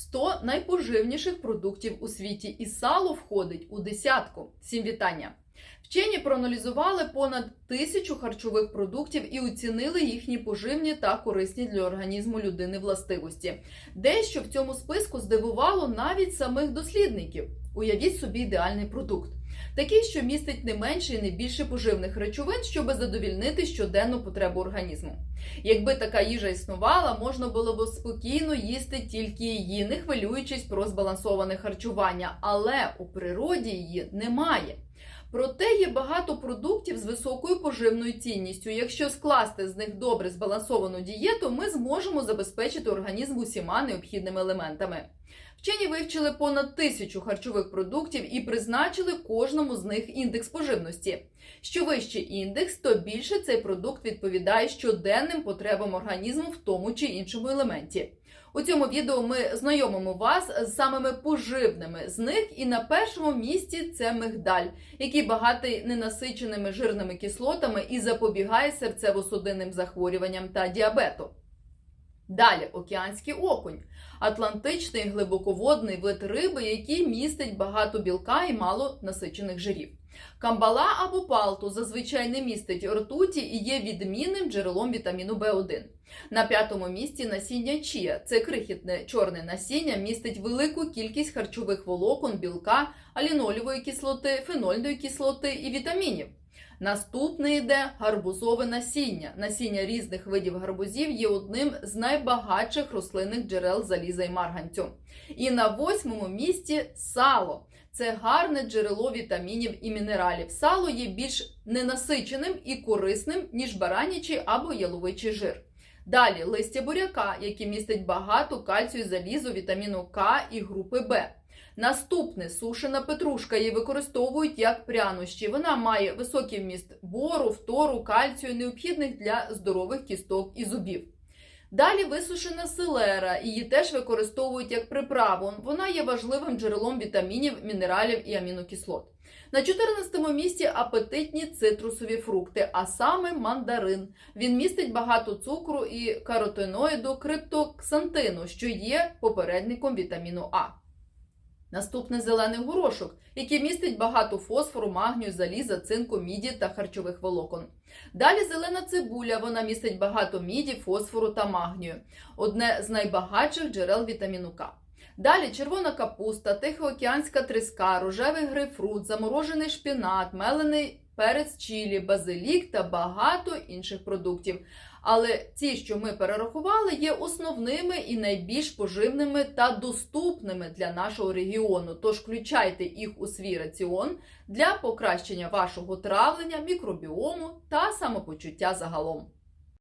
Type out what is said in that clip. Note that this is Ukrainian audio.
100 найпоживніших продуктів у світі, і сало входить у десятку. Всім вітання! Вчені проаналізували понад тисячу харчових продуктів і оцінили їхні поживні та корисні для організму людини властивості. Дещо в цьому списку здивувало навіть самих дослідників. Уявіть собі ідеальний продукт. Такий, що містить не менше і не більше поживних речовин, щоб задовільнити щоденну потребу організму. Якби така їжа існувала, можна було б спокійно їсти тільки її, не хвилюючись про збалансоване харчування, але у природі її немає. Проте є багато продуктів з високою поживною цінністю. Якщо скласти з них добре збалансовану дієту, ми зможемо забезпечити організм усіма необхідними елементами. Вчені вивчили понад тисячу харчових продуктів і призначили кожному з них індекс поживності. Що вищий індекс, то більше цей продукт відповідає щоденним потребам організму в тому чи іншому елементі. У цьому відео ми знайомимо вас з самими поживними з них, і на першому місці це мигдаль, який багатий ненасиченими жирними кислотами і запобігає серцево-судинним захворюванням та діабету. Далі океанський окунь, атлантичний глибоководний вид риби, який містить багато білка і мало насичених жирів. Камбала або палту зазвичай не містить ртуті і є відмінним джерелом вітаміну В1. На п'ятому місці насіння чія. Це крихітне чорне насіння містить велику кількість харчових волокон, білка, алінолівої кислоти, фенольної кислоти і вітамінів. Наступне йде гарбузове насіння. Насіння різних видів гарбузів є одним з найбагатших рослинних джерел заліза і марганцю. І на восьмому місці сало. Це гарне джерело вітамінів і мінералів. Сало є більш ненасиченим і корисним, ніж баранячий або яловичий жир. Далі листя буряка, яке містить багато кальцію, залізу, вітаміну К і групи Б. Наступне сушена петрушка її використовують як прянощі. Вона має високий вміст бору, фтору, кальцію, необхідних для здорових кісток і зубів. Далі висушена селера, її теж використовують як приправу. Вона є важливим джерелом вітамінів, мінералів і амінокислот. На 14 місці апетитні цитрусові фрукти, а саме мандарин. Він містить багато цукру і каротиноїду криптоксантину, що є попередником вітаміну А. Наступний зелений горошок, який містить багато фосфору, магнію, заліза, цинку, міді та харчових волокон. Далі зелена цибуля, вона містить багато міді, фосфору та магнію, одне з найбагатших джерел вітаміну К. Далі червона капуста, тихоокеанська треска, рожевий грейпфрут, заморожений шпінат, мелений перець чилі, базилік та багато інших продуктів. Але ці, що ми перерахували, є основними і найбільш поживними та доступними для нашого регіону. Тож включайте їх у свій раціон для покращення вашого травлення, мікробіому та самопочуття загалом.